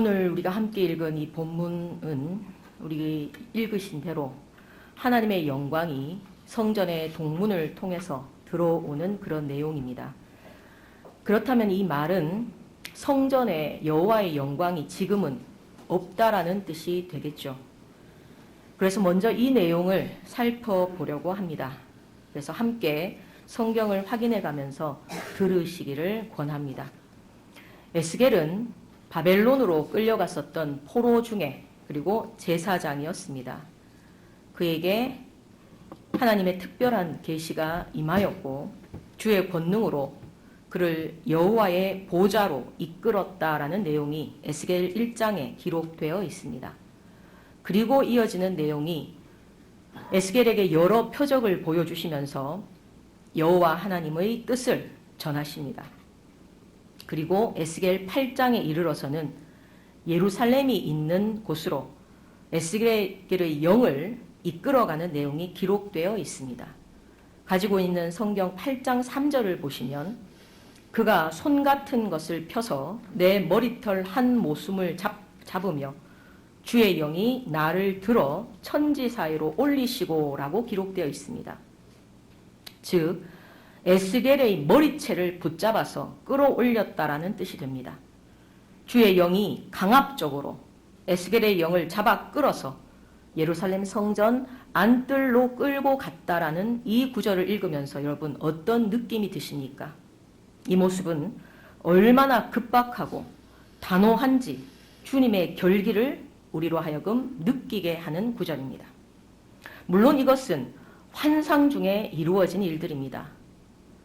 오늘 우리가 함께 읽은 이 본문은 우리 읽으신 대로 하나님의 영광이 성전의 동문을 통해서 들어오는 그런 내용입니다. 그렇다면 이 말은 성전의 여호와의 영광이 지금은 없다라는 뜻이 되겠죠. 그래서 먼저 이 내용을 살펴보려고 합니다. 그래서 함께 성경을 확인해 가면서 들으시기를 권합니다. 에스겔은 바벨론으로 끌려갔었던 포로 중에 그리고 제사장이었습니다. 그에게 하나님의 특별한 계시가 임하였고 주의 권능으로 그를 여호와의 보좌로 이끌었다라는 내용이 에스겔 1장에 기록되어 있습니다. 그리고 이어지는 내용이 에스겔에게 여러 표적을 보여주시면서 여호와 하나님의 뜻을 전하십니다. 그리고 에스겔 8장에 이르러서는 예루살렘이 있는 곳으로 에스겔의 영을 이끌어가는 내용이 기록되어 있습니다. 가지고 있는 성경 8장 3절을 보시면 그가 손 같은 것을 펴서 내 머리털 한 모숨을 잡, 잡으며 주의 영이 나를 들어 천지 사이로 올리시고라고 기록되어 있습니다. 즉 에스겔의 머리채를 붙잡아서 끌어올렸다라는 뜻이 됩니다. 주의 영이 강압적으로 에스겔의 영을 잡아 끌어서 예루살렘 성전 안뜰로 끌고 갔다라는 이 구절을 읽으면서 여러분 어떤 느낌이 드십니까? 이 모습은 얼마나 급박하고 단호한지 주님의 결기를 우리로 하여금 느끼게 하는 구절입니다. 물론 이것은 환상 중에 이루어진 일들입니다.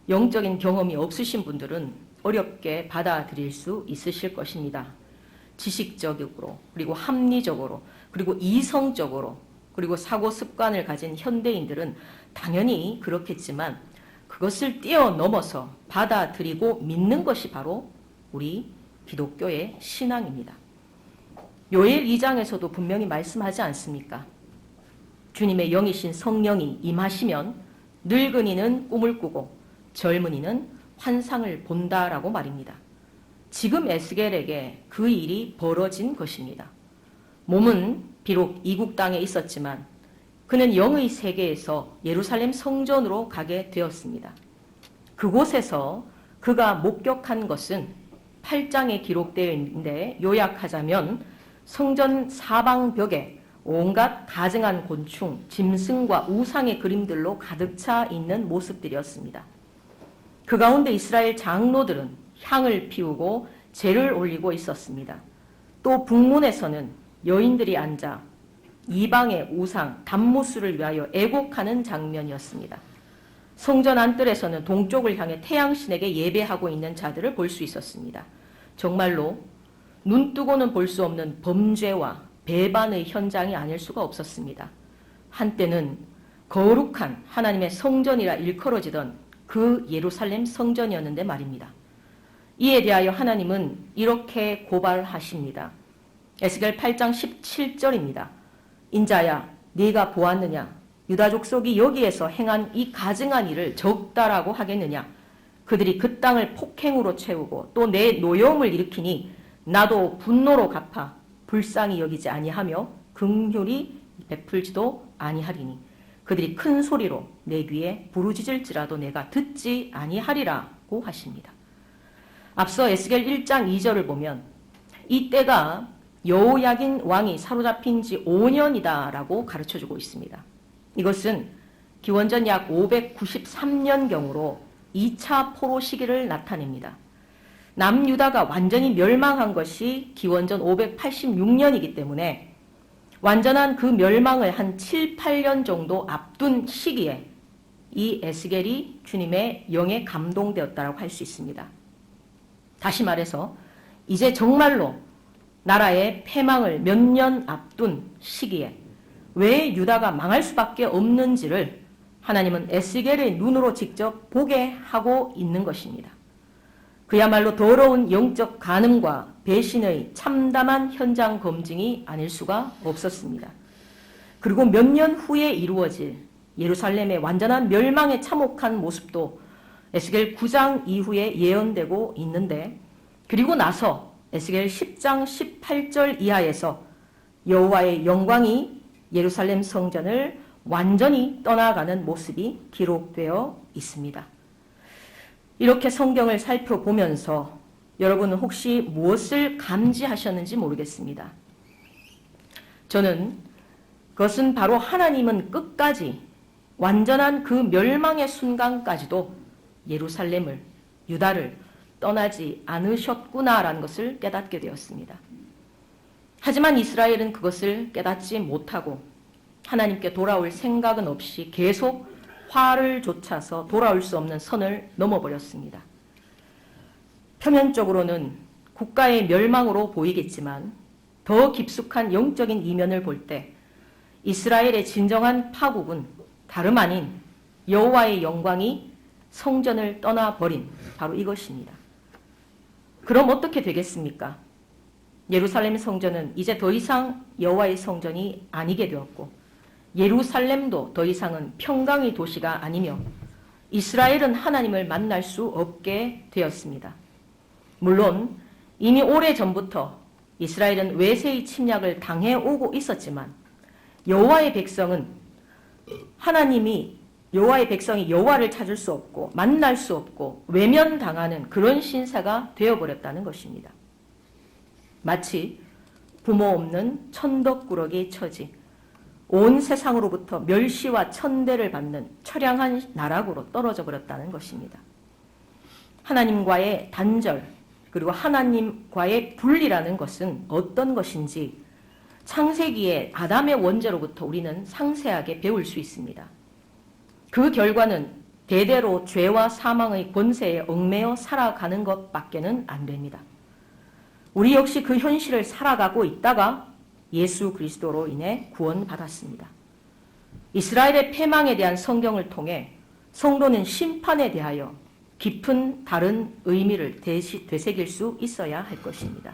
영적인 경험이 없으신 분들은 어렵게 받아들일 수 있으실 것입니다. 지식적으로, 그리고 합리적으로, 그리고 이성적으로, 그리고 사고 습관을 가진 현대인들은 당연히 그렇겠지만 그것을 뛰어넘어서 받아들이고 믿는 것이 바로 우리 기독교의 신앙입니다. 요엘 2장에서도 분명히 말씀하지 않습니까? 주님의 영이신 성령이 임하시면 늙은이는 꿈을 꾸고 젊은이는 환상을 본다라고 말입니다. 지금 에스겔에게 그 일이 벌어진 것입니다. 몸은 비록 이국 땅에 있었지만 그는 영의 세계에서 예루살렘 성전으로 가게 되었습니다. 그곳에서 그가 목격한 것은 8장에 기록되어 있는데 요약하자면 성전 사방벽에 온갖 가증한 곤충, 짐승과 우상의 그림들로 가득 차 있는 모습들이었습니다. 그 가운데 이스라엘 장로들은 향을 피우고 재를 올리고 있었습니다. 또 북문에서는 여인들이 앉아 이방의 우상 단무스를 위하여 애곡하는 장면이었습니다. 성전 안뜰에서는 동쪽을 향해 태양신에게 예배하고 있는 자들을 볼 수 있었습니다. 정말로 눈 뜨고는 볼 수 없는 범죄와 배반의 현장이 아닐 수가 없었습니다. 한때는 거룩한 하나님의 성전이라 일컬어지던 그 예루살렘 성전이었는데 말입니다. 이에 대하여 하나님은 이렇게 고발하십니다. 에스겔 8장 17절입니다. 인자야, 네가 보았느냐? 유다 족 속이 여기에서 행한 이 가증한 일을 적다라고 하겠느냐? 그들이 그 땅을 폭행으로 채우고 또 내 노여움을 일으키니 나도 분노로 갚아 불쌍히 여기지 아니하며 긍휼히 베풀지도 아니하리니 그들이 큰 소리로 내 귀에 부르짖을지라도 내가 듣지 아니하리라고 하십니다. 앞서 에스겔 1장 2절을 보면 이때가 여호야긴 왕이 사로잡힌 지 5년이다라고 가르쳐 주고 있습니다. 이것은 기원전 약 593년경으로 2차 포로 시기를 나타냅니다. 남유다가 완전히 멸망한 것이 기원전 586년이기 때문에 완전한 그 멸망을 한 7, 8년 정도 앞둔 시기에 이 에스겔이 주님의 영에 감동되었다고 할 수 있습니다. 다시 말해서 이제 정말로 나라의 패망을 몇 년 앞둔 시기에 왜 유다가 망할 수밖에 없는지를 하나님은 에스겔의 눈으로 직접 보게 하고 있는 것입니다. 그야말로 더러운 영적 간음과 배신의 참담한 현장 검증이 아닐 수가 없었습니다. 그리고 몇 년 후에 이루어질 예루살렘의 완전한 멸망에 참혹한 모습도 에스겔 9장 이후에 예언되고 있는데 그리고 나서 에스겔 10장 18절 이하에서 여호와의 영광이 예루살렘 성전을 완전히 떠나가는 모습이 기록되어 있습니다. 이렇게 성경을 살펴보면서 여러분은 혹시 무엇을 감지하셨는지 모르겠습니다. 저는 그것은 바로 하나님은 끝까지 완전한 그 멸망의 순간까지도 예루살렘을, 유다를 떠나지 않으셨구나라는 것을 깨닫게 되었습니다. 하지만 이스라엘은 그것을 깨닫지 못하고 하나님께 돌아올 생각은 없이 계속 화를 좇아서 돌아올 수 없는 선을 넘어버렸습니다. 표면적으로는 국가의 멸망으로 보이겠지만 더 깊숙한 영적인 이면을 볼 때 이스라엘의 진정한 파국은 다름 아닌 여호와의 영광이 성전을 떠나버린 바로 이것입니다. 그럼 어떻게 되겠습니까? 예루살렘 성전은 이제 더 이상 여호와의 성전이 아니게 되었고 예루살렘도 더 이상은 평강의 도시가 아니며 이스라엘은 하나님을 만날 수 없게 되었습니다. 물론 이미 오래 전부터 이스라엘은 외세의 침략을 당해 오고 있었지만 여호와의 백성은 하나님이 여호와의 백성이 여호와를 찾을 수 없고 만날 수 없고 외면당하는 그런 신사가 되어버렸다는 것입니다. 마치 부모 없는 천덕꾸러기 처지, 온 세상으로부터 멸시와 천대를 받는 처량한 나락으로 떨어져 버렸다는 것입니다. 하나님과의 단절, 그리고 하나님과의 분리라는 것은 어떤 것인지 창세기의 아담의 원죄로부터 우리는 상세하게 배울 수 있습니다. 그 결과는 대대로 죄와 사망의 권세에 얽매여 살아가는 것밖에는 안 됩니다. 우리 역시 그 현실을 살아가고 있다가 예수 그리스도로 인해 구원받았습니다. 이스라엘의 패망에 대한 성경을 통해 성도는 심판에 대하여 깊은 다른 의미를 되새길 수 있어야 할 것입니다.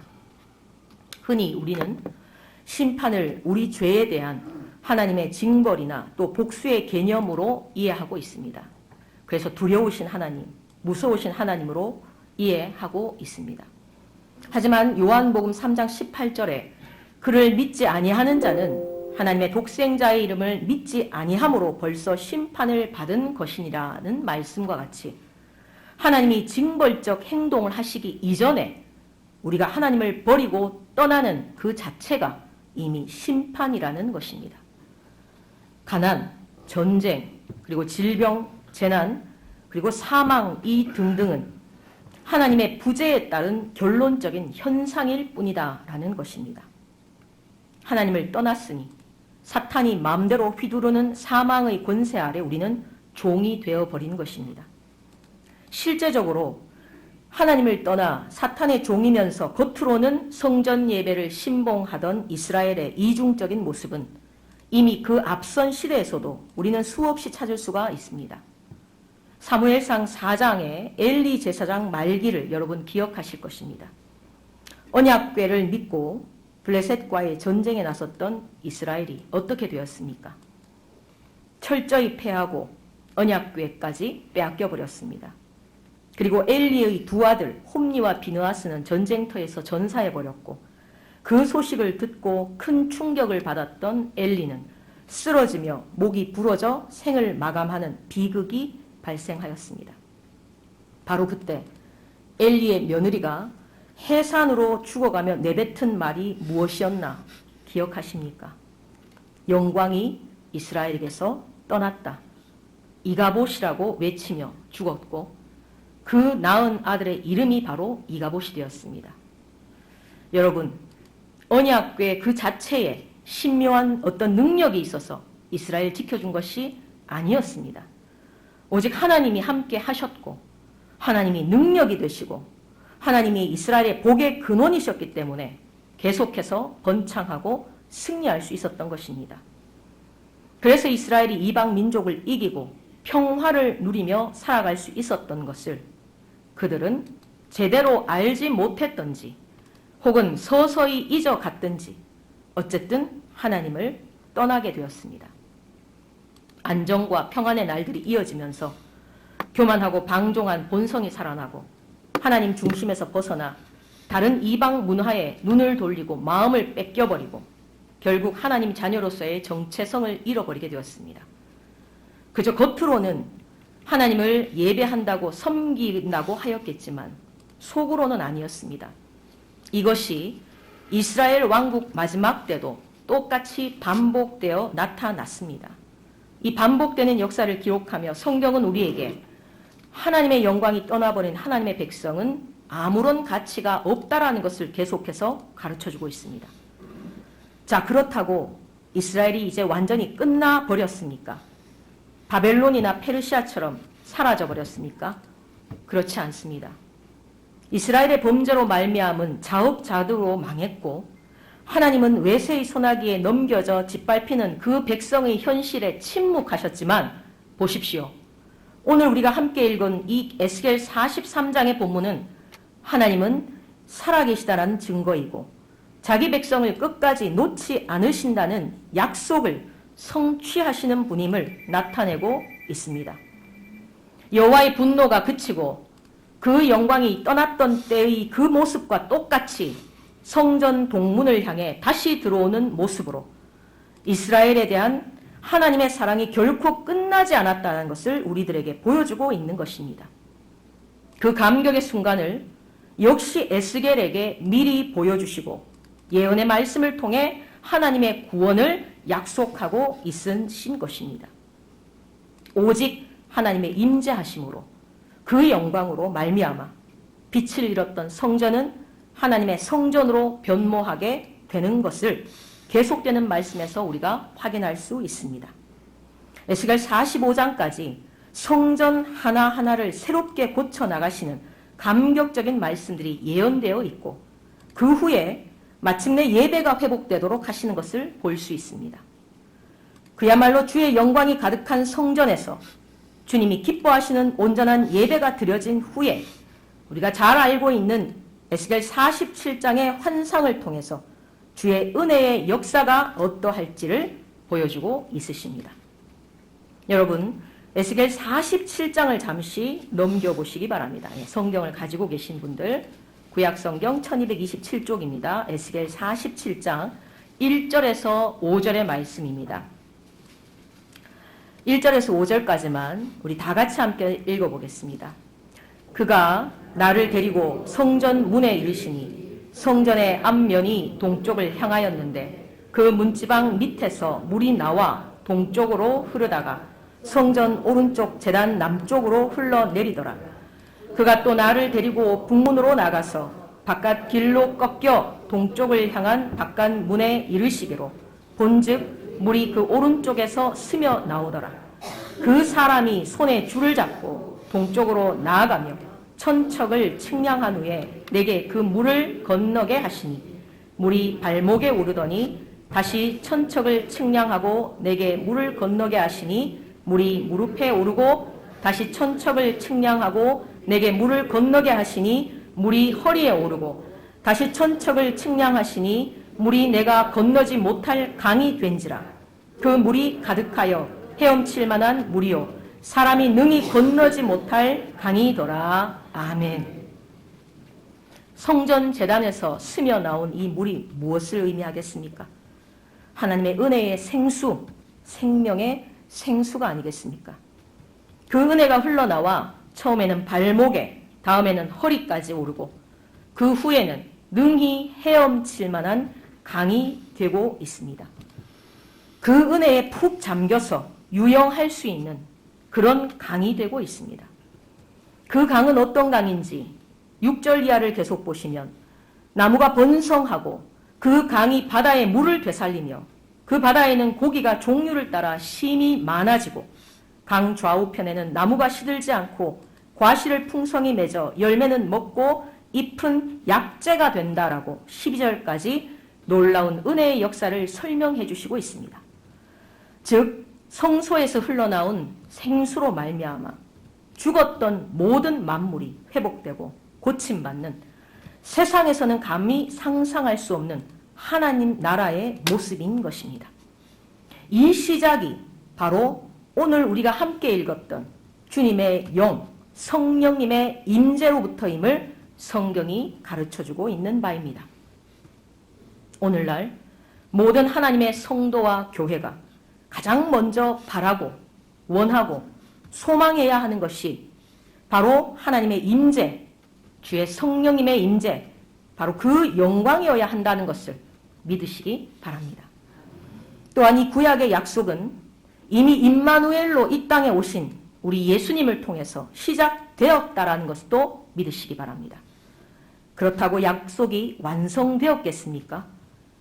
흔히 우리는 심판을 우리 죄에 대한 하나님의 징벌이나 또 복수의 개념으로 이해하고 있습니다. 그래서 두려우신 하나님, 무서우신 하나님으로 이해하고 있습니다. 하지만 요한복음 3장 18절에 그를 믿지 아니하는 자는 하나님의 독생자의 이름을 믿지 아니함으로 벌써 심판을 받은 것이니라는 말씀과 같이 하나님이 징벌적 행동을 하시기 이전에 우리가 하나님을 버리고 떠나는 그 자체가 이미 심판이라는 것입니다. 가난, 전쟁, 그리고 질병, 재난, 그리고 사망 이 등등은 하나님의 부재에 따른 결론적인 현상일 뿐이다라는 것입니다. 하나님을 떠났으니 사탄이 마음대로 휘두르는 사망의 권세 아래 우리는 종이 되어 버린 것입니다. 실제적으로 하나님을 떠나 사탄의 종이면서 겉으로는 성전 예배를 신봉하던 이스라엘의 이중적인 모습은 이미 그 앞선 시대에서도 우리는 수없이 찾을 수가 있습니다. 사무엘상 4장의 엘리 제사장 말기를 여러분 기억하실 것입니다. 언약궤를 믿고 블레셋과의 전쟁에 나섰던 이스라엘이 어떻게 되었습니까? 철저히 패하고 언약궤까지 빼앗겨 버렸습니다. 그리고 엘리의 두 아들 홈니와 비느하스는 전쟁터에서 전사해 버렸고 그 소식을 듣고 큰 충격을 받았던 엘리는 쓰러지며 목이 부러져 생을 마감하는 비극이 발생하였습니다. 바로 그때 엘리의 며느리가 해산으로 죽어가며 내뱉은 말이 무엇이었나 기억하십니까? 영광이 이스라엘에게서 떠났다. 이가봇이라고 외치며 죽었고 그 낳은 아들의 이름이 바로 이가봇이 되었습니다. 여러분, 언약궤 그 자체에 신묘한 어떤 능력이 있어서 이스라엘 지켜준 것이 아니었습니다. 오직 하나님이 함께 하셨고 하나님이 능력이 되시고 하나님이 이스라엘의 복의 근원이셨기 때문에 계속해서 번창하고 승리할 수 있었던 것입니다. 그래서 이스라엘이 이방 민족을 이기고 평화를 누리며 살아갈 수 있었던 것을 그들은 제대로 알지 못했던지 혹은 서서히 잊어갔든지 어쨌든 하나님을 떠나게 되었습니다. 안정과 평안의 날들이 이어지면서 교만하고 방종한 본성이 살아나고 하나님 중심에서 벗어나 다른 이방 문화에 눈을 돌리고 마음을 뺏겨버리고 결국 하나님 자녀로서의 정체성을 잃어버리게 되었습니다. 그저 겉으로는 하나님을 예배한다고 섬긴다고 하였겠지만 속으로는 아니었습니다. 이것이 이스라엘 왕국 마지막 때도 똑같이 반복되어 나타났습니다. 이 반복되는 역사를 기록하며 성경은 우리에게 하나님의 영광이 떠나버린 하나님의 백성은 아무런 가치가 없다라는 것을 계속해서 가르쳐 주고 있습니다. 자, 그렇다고 이스라엘이 이제 완전히 끝나 버렸습니까? 바벨론이나 페르시아처럼 사라져 버렸습니까? 그렇지 않습니다. 이스라엘의 범죄로 말미암은 자업자득으로 망했고 하나님은 외세의 소나기에 넘겨져 짓밟히는 그 백성의 현실에 침묵하셨지만 보십시오. 오늘 우리가 함께 읽은 이 에스겔 43장의 본문은 하나님은 살아계시다라는 증거이고 자기 백성을 끝까지 놓지 않으신다는 약속을 성취하시는 분임을 나타내고 있습니다. 여호와의 분노가 그치고 그 영광이 떠났던 때의 그 모습과 똑같이 성전 동문을 향해 다시 들어오는 모습으로 이스라엘에 대한 하나님의 사랑이 결코 끝나지 않았다는 것을 우리들에게 보여주고 있는 것입니다. 그 감격의 순간을 역시 에스겔에게 미리 보여주시고 예언의 말씀을 통해 하나님의 구원을 약속하고 있으신 것입니다. 오직 하나님의 임재하심으로 그 영광으로 말미암아 빛을 잃었던 성전은 하나님의 성전으로 변모하게 되는 것을 계속되는 말씀에서 우리가 확인할 수 있습니다. 에스겔 45장까지 성전 하나하나를 새롭게 고쳐 나가시는 감격적인 말씀들이 예언되어 있고 그 후에 마침내 예배가 회복되도록 하시는 것을 볼 수 있습니다. 그야말로 주의 영광이 가득한 성전에서 주님이 기뻐하시는 온전한 예배가 드려진 후에 우리가 잘 알고 있는 에스겔 47장의 환상을 통해서 주의 은혜의 역사가 어떠할지를 보여주고 있으십니다. 여러분, 에스겔 47장을 잠시 넘겨보시기 바랍니다. 예, 성경을 가지고 계신 분들 구약성경 1227쪽입니다. 에스겔 47장 1절에서 5절의 말씀입니다. 1절에서 5절까지만 우리 다 같이 함께 읽어보겠습니다. 그가 나를 데리고 성전 문에 이르시니 성전의 앞면이 동쪽을 향하였는데 그 문지방 밑에서 물이 나와 동쪽으로 흐르다가 성전 오른쪽 재단 남쪽으로 흘러내리더라. 그가 또 나를 데리고 북문으로 나가서 바깥 길로 꺾여 동쪽을 향한 바깥 문에 이르시기로 본즉 물이 그 오른쪽에서 스며 나오더라. 그 사람이 손에 줄을 잡고 동쪽으로 나아가며 천척을 측량한 후에 내게 그 물을 건너게 하시니 물이 발목에 오르더니 다시 천척을 측량하고 내게 물을 건너게 하시니 물이 무릎에 오르고 다시 천척을 측량하고 내게 물을 건너게 하시니 물이 허리에 오르고 다시 천척을 측량하시니 물이 내가 건너지 못할 강이 된지라. 그 물이 가득하여 헤엄칠 만한 물이요. 사람이 능히 건너지 못할 강이더라 아멘. 성전 재단에서 스며 나온 이 물이 무엇을 의미하겠습니까? 하나님의 은혜의 생수, 생명의 생수가 아니겠습니까? 그 은혜가 흘러나와 처음에는 발목에, 다음에는 허리까지 오르고 그 후에는 능히 헤엄칠 만한 강이 되고 있습니다. 그 은혜에 푹 잠겨서 유영할 수 있는 그런 강이 되고 있습니다. 그 강은 어떤 강인지 6절 이하를 계속 보시면 나무가 번성하고 그 강이 바다의 물을 되살리며 그 바다에는 고기가 종류를 따라 심이 많아지고 강 좌우편에는 나무가 시들지 않고 과실을 풍성히 맺어 열매는 먹고 잎은 약재가 된다라고 12절까지 놀라운 은혜의 역사를 설명해 주시고 있습니다. 즉 성소에서 흘러나온 생수로 말미암아 죽었던 모든 만물이 회복되고 고침받는 세상에서는 감히 상상할 수 없는 하나님 나라의 모습인 것입니다. 이 시작이 바로 오늘 우리가 함께 읽었던 주님의 영, 성령님의 임재로부터임을 성경이 가르쳐주고 있는 바입니다. 오늘날 모든 하나님의 성도와 교회가 가장 먼저 바라고 원하고 소망해야 하는 것이 바로 하나님의 임재, 주의 성령님의 임재, 바로 그 영광이어야 한다는 것을 믿으시기 바랍니다. 또한 이 구약의 약속은 이미 임마누엘로 이 땅에 오신 우리 예수님을 통해서 시작되었다라는 것도 믿으시기 바랍니다. 그렇다고 약속이 완성되었겠습니까?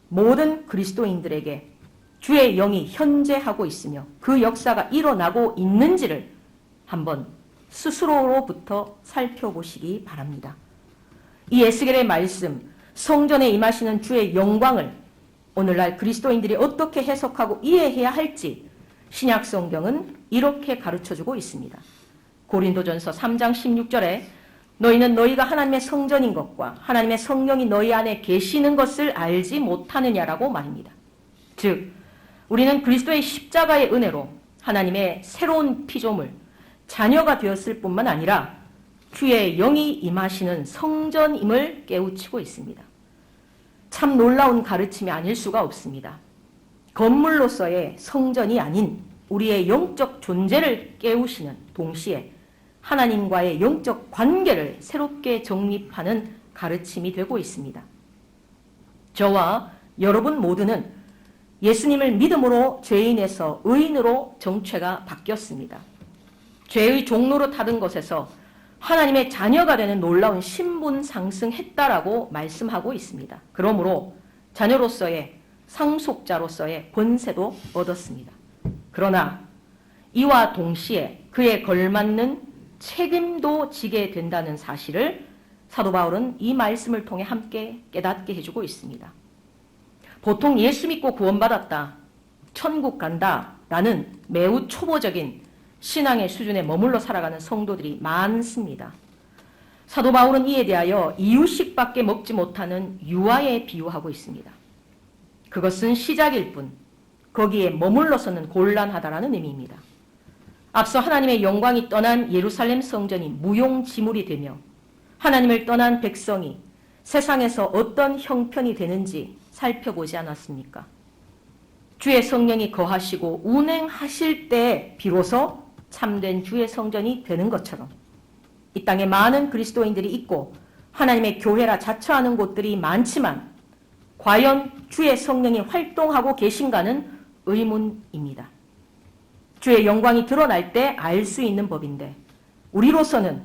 모든 그리스도인들에게 주의 영이 현재하고 있으며 그 역사가 일어나고 있는지를 한번 스스로로부터 살펴보시기 바랍니다. 이 에스겔의 말씀, 성전에 임하시는 주의 영광을 오늘날 그리스도인들이 어떻게 해석하고 이해해야 할지 신약 성경은 이렇게 가르쳐 주고 있습니다. 고린도전서 3장 16절에 너희는 너희가 하나님의 성전인 것과 하나님의 성령이 너희 안에 계시는 것을 알지 못하느냐라고 말입니다. 즉 우리는 그리스도의 십자가의 은혜로 하나님의 새로운 피조물 자녀가 되었을 뿐만 아니라 주의 영이 임하시는 성전임을 깨우치고 있습니다. 참 놀라운 가르침이 아닐 수가 없습니다. 건물로서의 성전이 아닌 우리의 영적 존재를 깨우시는 동시에 하나님과의 영적 관계를 새롭게 정립하는 가르침이 되고 있습니다. 저와 여러분 모두는 예수님을 믿음으로 죄인에서 의인으로 정체가 바뀌었습니다. 죄의 종로로 타던 것에서 하나님의 자녀가 되는 놀라운 신분 상승했다라고 말씀하고 있습니다. 그러므로 자녀로서의 상속자로서의 권세도 얻었습니다. 그러나 이와 동시에 그에 걸맞는 책임도 지게 된다는 사실을 사도 바울은 이 말씀을 통해 함께 깨닫게 해주고 있습니다. 보통 예수 믿고 구원받았다, 천국 간다 라는 매우 초보적인 신앙의 수준에 머물러 살아가는 성도들이 많습니다. 사도 바울은 이에 대하여 이유식밖에 먹지 못하는 유아에 비유하고 있습니다. 그것은 시작일 뿐 거기에 머물러서는 곤란하다라는 의미입니다. 앞서 하나님의 영광이 떠난 예루살렘 성전이 무용지물이 되며 하나님을 떠난 백성이 세상에서 어떤 형편이 되는지 살펴보지 않았습니까? 주의 성령이 거하시고 운행하실 때 비로소 참된 주의 성전이 되는 것처럼 이 땅에 많은 그리스도인들이 있고 하나님의 교회라 자처하는 곳들이 많지만 과연 주의 성령이 활동하고 계신가는 의문입니다. 주의 영광이 드러날 때 알 수 있는 법인데 우리로서는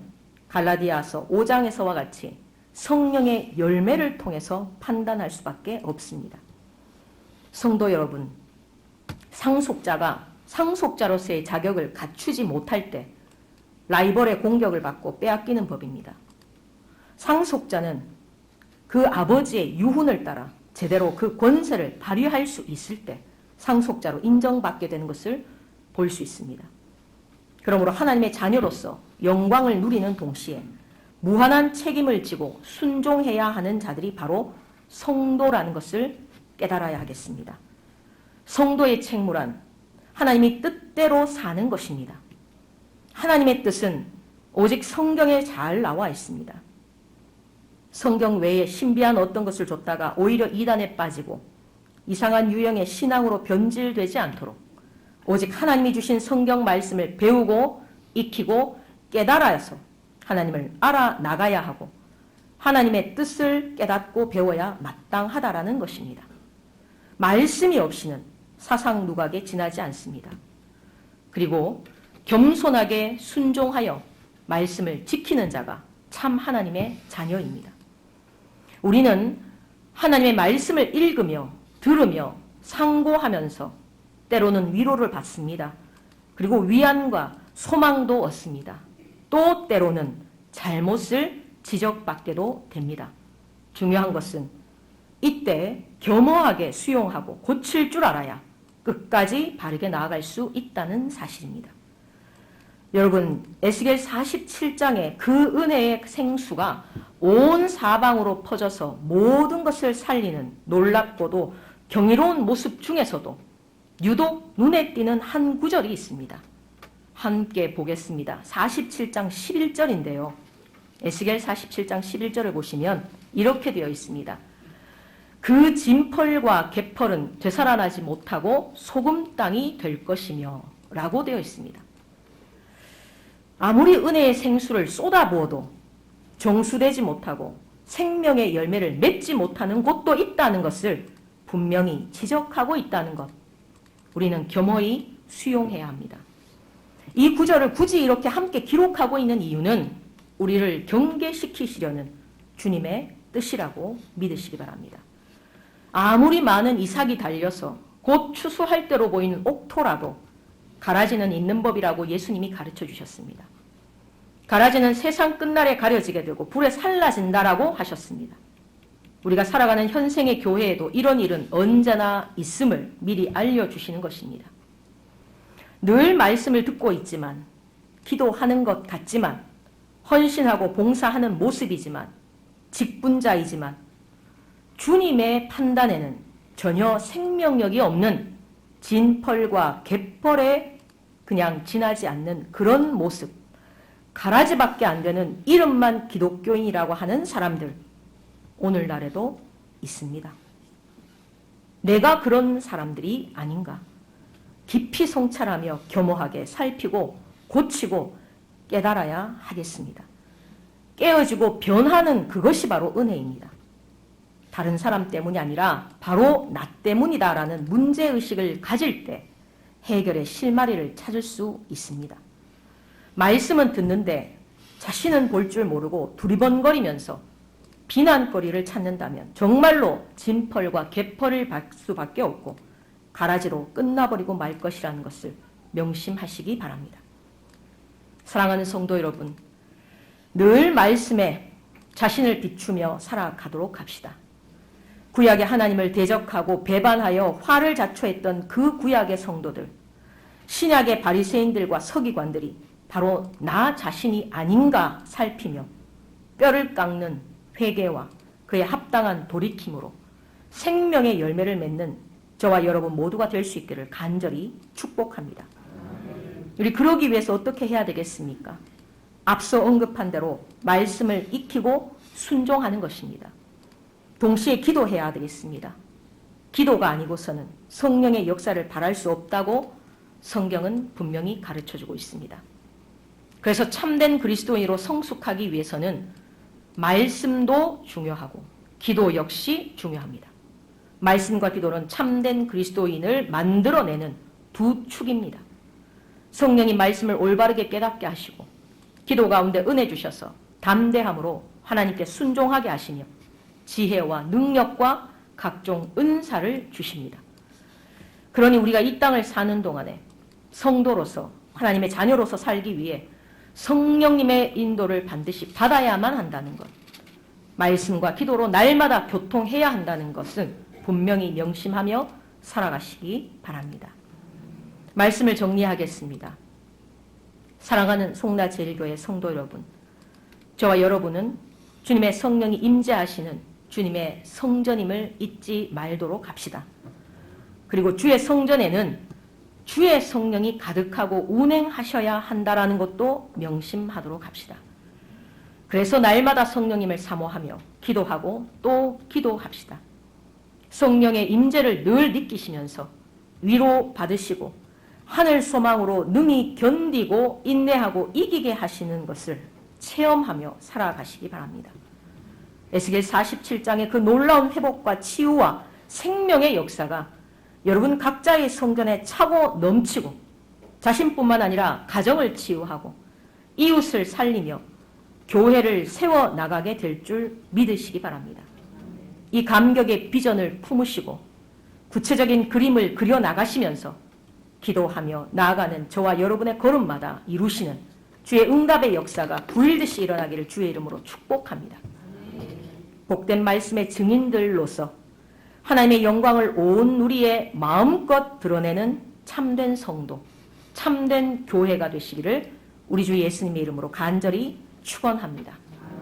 갈라디아서 5장에서와 같이 성령의 열매를 통해서 판단할 수밖에 없습니다. 성도 여러분, 상속자가 상속자로서의 자격을 갖추지 못할 때 라이벌의 공격을 받고 빼앗기는 법입니다. 상속자는 그 아버지의 유훈을 따라 제대로 그 권세를 발휘할 수 있을 때 상속자로 인정받게 되는 것을 볼 수 있습니다. 그러므로 하나님의 자녀로서 영광을 누리는 동시에 무한한 책임을 지고 순종해야 하는 자들이 바로 성도라는 것을 깨달아야 하겠습니다. 성도의 책무란 하나님이 뜻대로 사는 것입니다. 하나님의 뜻은 오직 성경에 잘 나와 있습니다. 성경 외에 신비한 어떤 것을 줬다가 오히려 이단에 빠지고 이상한 유형의 신앙으로 변질되지 않도록 오직 하나님이 주신 성경 말씀을 배우고 익히고 깨달아서 하나님을 알아 나가야 하고 하나님의 뜻을 깨닫고 배워야 마땅하다라는 것입니다. 말씀이 없이는 사상 누각에 지나지 않습니다. 그리고 겸손하게 순종하여 말씀을 지키는 자가 참 하나님의 자녀입니다. 우리는 하나님의 말씀을 읽으며 들으며 상고하면서 때로는 위로를 받습니다. 그리고 위안과 소망도 얻습니다. 또 때로는 잘못을 지적받게도 됩니다. 중요한 것은 이때 겸허하게 수용하고 고칠 줄 알아야 끝까지 바르게 나아갈 수 있다는 사실입니다. 여러분, 에스겔 47장의 그 은혜의 생수가 온 사방으로 퍼져서 모든 것을 살리는 놀랍고도 경이로운 모습 중에서도 유독 눈에 띄는 한 구절이 있습니다. 함께 보겠습니다. 47장 11절인데요. 에스겔 47장 11절을 보시면 이렇게 되어 있습니다. 그 진펄과 개펄은 되살아나지 못하고 소금 땅이 될 것이며 라고 되어 있습니다. 아무리 은혜의 생수를 쏟아부어도 정수되지 못하고 생명의 열매를 맺지 못하는 곳도 있다는 것을 분명히 지적하고 있다는 것. 우리는 겸허히 수용해야 합니다. 이 구절을 굳이 이렇게 함께 기록하고 있는 이유는 우리를 경계시키시려는 주님의 뜻이라고 믿으시기 바랍니다. 아무리 많은 이삭이 달려서 곧 추수할 대로 보이는 옥토라도 가라지는 있는 법이라고 예수님이 가르쳐 주셨습니다. 가라지는 세상 끝날에 가려지게 되고 불에 살라진다라고 하셨습니다. 우리가 살아가는 현생의 교회에도 이런 일은 언제나 있음을 미리 알려주시는 것입니다. 늘 말씀을 듣고 있지만, 기도하는 것 같지만, 헌신하고 봉사하는 모습이지만, 직분자이지만, 주님의 판단에는 전혀 생명력이 없는 진펄과 갯펄에 그냥 지나지 않는 그런 모습, 가라지밖에 안 되는 이름만 기독교인이라고 하는 사람들, 오늘날에도 있습니다. 내가 그런 사람들이 아닌가? 깊이 성찰하며 겸허하게 살피고 고치고 깨달아야 하겠습니다. 깨어지고 변하는 그것이 바로 은혜입니다. 다른 사람 때문이 아니라 바로 나 때문이다라는 문제의식을 가질 때 해결의 실마리를 찾을 수 있습니다. 말씀은 듣는데 자신은 볼 줄 모르고 두리번거리면서 비난거리를 찾는다면 정말로 진펄과 개펄을 발 수밖에 없고 가라지로 끝나버리고 말 것이라는 것을 명심하시기 바랍니다. 사랑하는 성도 여러분, 늘 말씀에 자신을 비추며 살아가도록 합시다. 구약의 하나님을 대적하고 배반하여 화를 자초했던 그 구약의 성도들, 신약의 바리새인들과 서기관들이 바로 나 자신이 아닌가 살피며 뼈를 깎는 회개와 그에 합당한 돌이킴으로 생명의 열매를 맺는 저와 여러분 모두가 될 수 있기를 간절히 축복합니다. 우리 그러기 위해서 어떻게 해야 되겠습니까? 앞서 언급한 대로 말씀을 익히고 순종하는 것입니다. 동시에 기도해야 되겠습니다. 기도가 아니고서는 성령의 역사를 바랄 수 없다고 성경은 분명히 가르쳐 주고 있습니다. 그래서 참된 그리스도인으로 성숙하기 위해서는 말씀도 중요하고 기도 역시 중요합니다. 말씀과 기도는 참된 그리스도인을 만들어내는 두 축입니다. 성령이 말씀을 올바르게 깨닫게 하시고 기도 가운데 은혜 주셔서 담대함으로 하나님께 순종하게 하시며 지혜와 능력과 각종 은사를 주십니다. 그러니 우리가 이 땅을 사는 동안에 성도로서 하나님의 자녀로서 살기 위해 성령님의 인도를 반드시 받아야만 한다는 것. 말씀과 기도로 날마다 교통해야 한다는 것은 분명히 명심하며 살아가시기 바랍니다. 말씀을 정리하겠습니다. 사랑하는 송나제일교회 성도 여러분, 저와 여러분은 주님의 성령이 임재하시는 주님의 성전임을 잊지 말도록 합시다. 그리고 주의 성전에는 주의 성령이 가득하고 운행하셔야 한다라는 것도 명심하도록 합시다. 그래서 날마다 성령님을 사모하며 기도하고 또 기도합시다. 성령의 임재를 늘 느끼시면서 위로 받으시고 하늘 소망으로 능히 견디고 인내하고 이기게 하시는 것을 체험하며 살아가시기 바랍니다. 에스겔 47장의 그 놀라운 회복과 치유와 생명의 역사가 여러분 각자의 성전에 차고 넘치고 자신뿐만 아니라 가정을 치유하고 이웃을 살리며 교회를 세워 나가게 될 줄 믿으시기 바랍니다. 이 감격의 비전을 품으시고 구체적인 그림을 그려 나가시면서 기도하며 나아가는 저와 여러분의 걸음마다 이루시는 주의 응답의 역사가 불듯이 일어나기를 주의 이름으로 축복합니다. 복된 말씀의 증인들로서 하나님의 영광을 온 우리의 마음껏 드러내는 참된 성도, 참된 교회가 되시기를 우리 주 예수님의 이름으로 간절히 축원합니다.